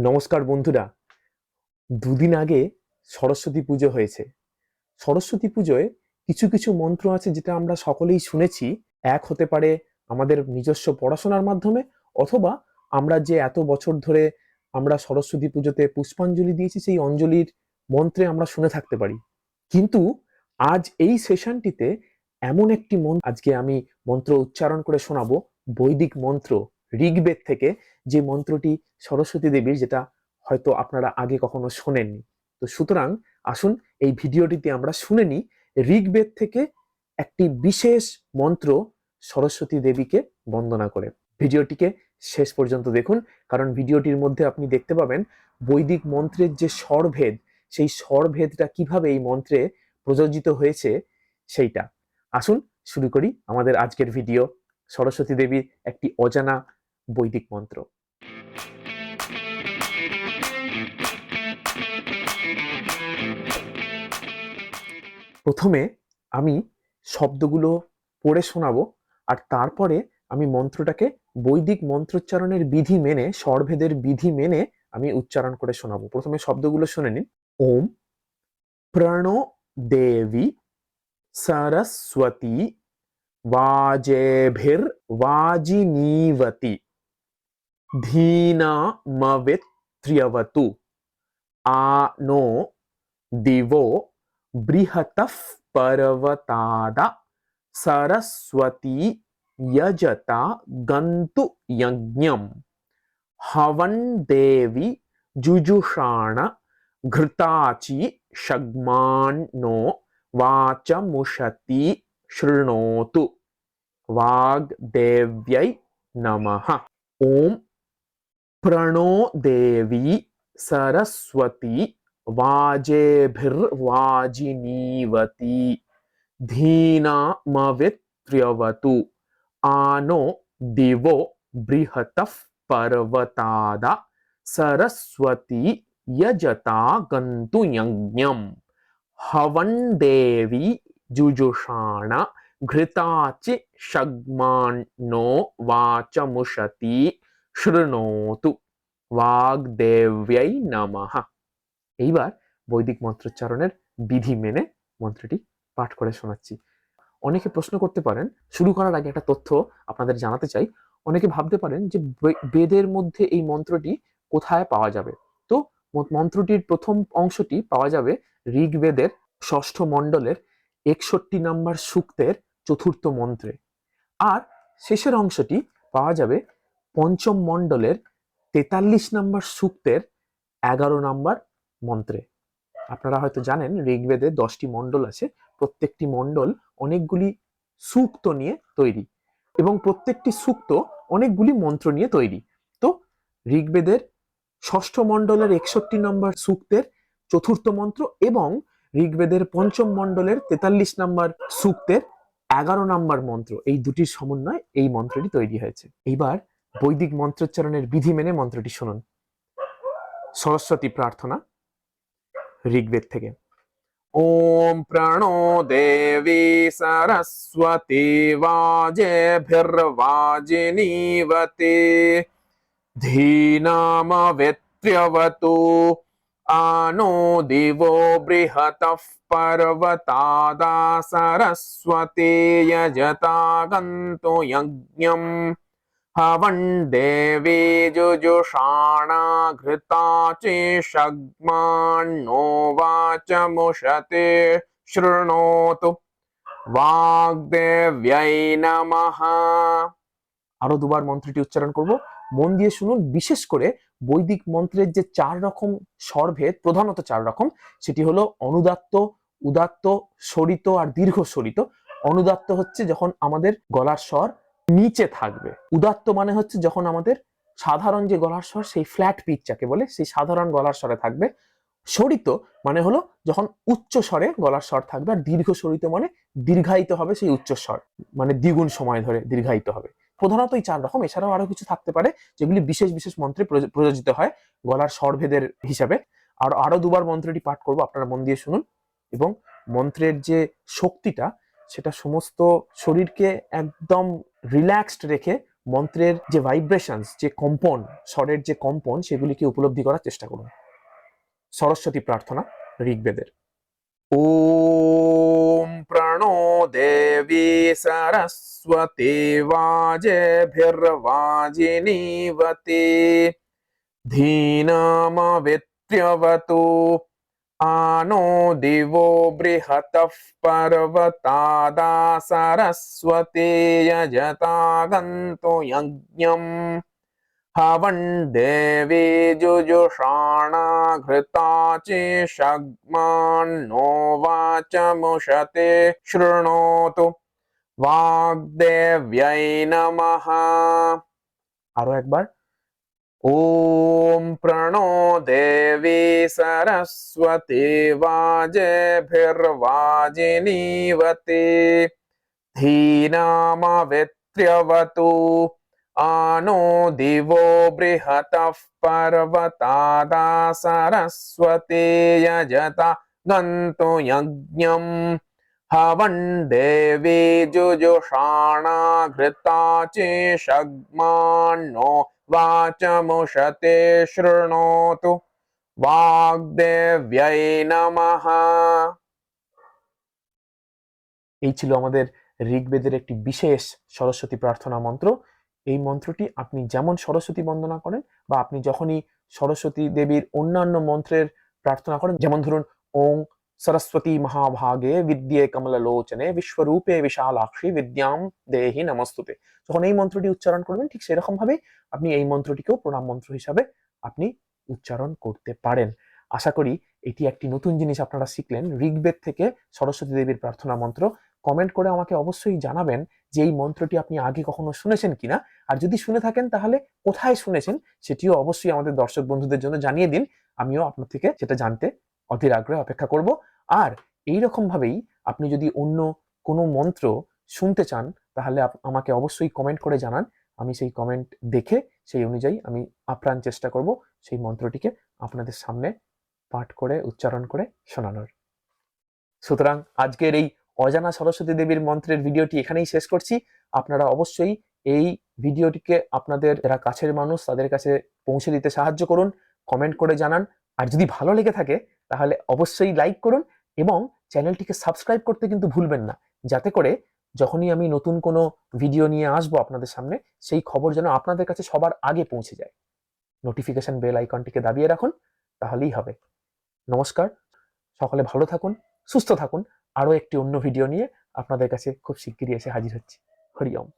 নমস্কার বন্ধুরা। দুদিন আগে সরস্বতী পুজো হয়েছে। সরস্বতী পুজোয় কিছু কিছু মন্ত্র আছে যেটা আমরা সকলেই শুনেছি। এক হতে পারে আমাদের নিজস্ব পড়াশোনার মাধ্যমে অথবা আমরা যে এত বছর ধরে আমরা সরস্বতী পুজোতে পুষ্পাঞ্জলি দিয়েছি সেই অঞ্জলির মন্ত্রে আমরা শুনে থাকতে পারি। কিন্তু আজ এই সেশনটিতে এমন একটি মন্ত্র আজকে আমি মন্ত্র উচ্চারণ করে শোনাবো। বৈদিক মন্ত্র। ঋগ্বেদ থেকে যে মন্ত্রটি সরস্বতী দেবীর, যেটা হয়তো আপনারা আগে কখনো শোনেননি। তো সুতরাং আসুন এই ভিডিওটিতে আমরা শুনে নিই, ঋগ্বেদ থেকে একটি বিশেষ মন্ত্র সরস্বতী দেবীকে বন্দনা করে। ভিডিওটিকে শেষ পর্যন্ত দেখুন, কারণ ভিডিওটির মধ্যে আপনি দেখতে পাবেন বৈদিক মন্ত্রের যে স্বরভেদ, সেই স্বরভেদটা কীভাবে এই মন্ত্রে প্রযোজিত হয়েছে সেইটা। আসুন শুরু করি আমাদের আজকের ভিডিও। সরস্বতী দেবীর একটি অজানা বৈদিক মন্ত্র প্রথমে আমি শব্দগুলো পড়ে শোনাবো আর তারপরে আমি মন্ত্রটাকে বৈদিক মন্ত্রোচ্চারণের বিধি মেনে স্বরভেদের বিধি মেনে আমি উচ্চারণ করে শোনাবো প্রথমে শব্দগুলো শুনে নিন ওম প্রণো দেবী সরস্বতী वाजेभिर् वाजिनीवति धीनामवित्र्यवतु आ नो दिवो बृहतः पर्वताद सरस्वती यजता गन्तु यज्ञम्। हवन् देवि जुजुषाण घृताचि शग्मान्नो वाचमुषति शृणोतु। वाग्देव्यै नमः। ॐ प्रणो देवी सरस्वती वाजेभिर्वाजिनीवती। धीनामवित्र्यवतु। आनो दिवो बृहतः पर्वताद। सरस्वती यजता गन्तु यज्ञम्। हवन्देवी जुजुषाण घृताचि षग्मान्नो वाचमुषति। শৃণোতু বাগদেব্যাই নমঃ এইবার বৈদিক মন্ত্রোচ্চারণের বিধি মেনে মন্ত্রটি পাঠ করে শোনাচ্ছি। অনেকে প্রশ্ন করতে পারেন, শুরু করার আগে একটা তথ্য আপনাদের জানাতে চাই। অনেকে ভাবতে পারেন যে বেদের মধ্যে এই মন্ত্রটি কোথায় পাওয়া যাবে? তো মন্ত্রটির প্রথম অংশটি পাওয়া যাবে ঋগ্বেদের ষষ্ঠ মণ্ডলের একষট্টি নম্বর সূক্তের চতুর্থ মন্ত্রে। আর শেষের অংশটি পাওয়া যাবে পঞ্চম মণ্ডলের তেতাল্লিশ নম্বর সূক্তের এগারো নম্বর মন্ত্রে। আপনারা হয়তো জানেন ঋগ্বেদে দশটি মণ্ডল আছে, প্রত্যেকটি মণ্ডল অনেকগুলি সূক্ত নিয়ে তৈরি এবং প্রত্যেকটি সূক্ত অনেকগুলি মন্ত্র নিয়ে তৈরি। তো ঋগ্বেদের ষষ্ঠ মণ্ডলের একষট্টি নম্বর সূক্তের চতুর্থ মন্ত্র এবং ঋগ্বেদের পঞ্চম মণ্ডলের তেতাল্লিশ নম্বর সূক্তের এগারো নম্বর মন্ত্র, এই দুটির সমন্বয় এই মন্ত্রটি তৈরি হয়েছে। এইবার বৈদিক মন্ত্রোচ্চারণের বিধি মেনে মন্ত্রটি শুনুন সরস্বতী প্রার্থনা ঋগ্বেদ থেকে ওম প্রণো দেবী সরস্বতী वाजेभिर्वाजिनीवते धीनामवित्र्यवतु आनो दिवो बृहतः पर्वतादा सरस्वती यजता गन्तु यज्ञम् हवन् देवी जुजुषाणा घृता चेषग्मान्नो वाचमुषते शृणोतु वाग्देव्यै नमः আরো দুবার মন্ত্রটি উচ্চারণ করব মন দিয়ে শুনুন বিশেষ করে বৈদিক মন্ত্রের যে চার রকম স্বরভেদ প্রধানত চার রকম সেটি হলো অনুদাত্ত উদাত্ত সরিত আর দীর্ঘ সরিত অনুদাত্ত হচ্ছে যখন আমাদের গলার স্বর নিচে থাকবে। উদাত্ত মানে হচ্ছে যখন আমাদের সাধারণ যে গলার স্বর, সেই ফ্ল্যাট পিচ যাকে বলে, সেই সাধারণ গলার স্বরে থাকবে। সরিত মানে হলো যখন উচ্চ স্বরে গলার স্বর থাকবে, আর দীর্ঘ সরিত মানে দীর্ঘায়িত হবে সেই উচ্চ স্বর মানে দ্বিগুণ সময় ধরে দীর্ঘায়িত হবে। প্রধানত এই চার রকম, এছাড়াও আরও কিছু থাকতে পারে, যেগুলি বিশেষ বিশেষ মন্ত্রে প্রযোজ- প্রযোজিত হয় গলার স্বরভেদের হিসাবে। আর আরও দুবার মন্ত্রটি পাঠ করব, আপনারা মন দিয়ে শুনুন। এবং মন্ত্রের যে শক্তিটা সেটা সমস্ত শরীরকে একদম রিল্যাক্সড রেখে মন্ত্রের যে ভাইব্রেশনস যে কম্পন স্বরের যে কম্পন সেগুলিকে উপলব্ধি করার চেষ্টা করুন সরস্বতী প্রার্থনা ঋগ্বেদের ওম প্রণো দেবী সরস্বতী वाजेभिर्वाजिनीवते धीनामवित्र्यवतु आनो दिवो बृहतः पर्वतादा सरस्वते यजता गन्तु यज्ञम्। हवन् देवी जुजुषाणा घृता चेषग्मान्नो वाचमुषते शृणोतु। वाग्देव्यै नमः। आरो एक बार। ॐ प्रणो देवी सरस्वती वाजेभिर्वाजिनीवते। धीनामवित्र्यवतु आनो दिवो बृहतः पर्वतादा सरस्वती यजता गन्तु यज्ञम् हवन् देवी जुजुषाणा घृता चेषग्मान्नो वाचमुषते शृणोतु वाग्देव्यै नमः এই ছিল আমাদের ঋগ্বেদের একটি বিশেষ সরস্বতী প্রার্থনা মন্ত্র এই মন্ত্রটি আপনি যেমন সরস্বতী বন্দনা করেন বা আপনি যখনই সরস্বতী দেবীর অন্যান্য মন্ত্রের প্রার্থনা করেন যেমন ধরুন ওং সরস্বতী মহাভাগে বিদ্যে কমললোচনে বিশ্বরূপে বিশালাক্ষী বিদ্যাম দেহি নমস্তুতে যখন এই মন্ত্রটি উচ্চারণ করবেন, ঠিক সেরকম ভাবে আপনি এই মন্ত্রটিকেও প্রণাম মন্ত্র হিসাবে আপনি উচ্চারণ করতে পারেন। আশা করি এটি একটি নতুন জিনিস আপনারা শিখলেন। ঋগ্বেদ থেকে সরস্বতী দেবীর প্রার্থনা মন্ত্র। কমেন্ট করে আমাকে অবশ্যই জানাবেন যে এই মন্ত্রটি আপনি আগে কখনো শুনেছেন কিনা। আর যদি শুনে থাকেন, তাহলে কোথায় শুনেছেন, সেটিও অবশ্যই আমাদের দর্শক বন্ধুদের জন্য জানিয়ে দিন। আমিও আপনার থেকে সেটা জানতে অধীর আগ্রহে অপেক্ষা করব। আর এই ভাবেই আপনি যদি অন্য কোনো মন্ত্র শুনতে চান, তাহলে আমাকে অবশ্যই কমেন্ট করে জানান। আমি সেই কমেন্ট দেখে সেই অনুযায়ী আমি আপ্রাণ চেষ্টা করব সেই মন্ত্রটিকে আপনাদের সামনে পাঠ করে, উচ্চারণ করে শোনানোর। সুতরাং আজকের এই অজানা সরস্বতী দেবীর মন্ত্রের ভিডিওটি এখানেই শেষ করছি। আপনারা অবশ্যই এই ভিডিওটিকে আপনাদের, যারা কাছের মানুষ, তাদের কাছে পৌঁছে দিতে সাহায্য করুন। কমেন্ট করে জানান। আর যদি ভালো লেগে থাকে, তাহলে অবশ্যই লাইক করুন এবং চ্যানেলটিকে সাবস্ক্রাইব করতে কিন্তু ভুলবেন না। যাতে করে যখনই আমি নতুন কোনো ভিডিও নিয়ে আসব আপনাদের সামনে, সেই খবর যেন আপনাদের কাছে সবার আগে পৌঁছে যায়। নোটিফিকেশন বেল আইকনটিকে দাবিয়ে রাখুন, তাহলেই হবে। নমস্কার, সকলে ভালো থাকুন, সুস্থ থাকুন। আরও একটি অন্য ভিডিও নিয়ে আপনাদের কাছে খুব শিগগিরই এসে হাজির হচ্ছি। হরি ওম।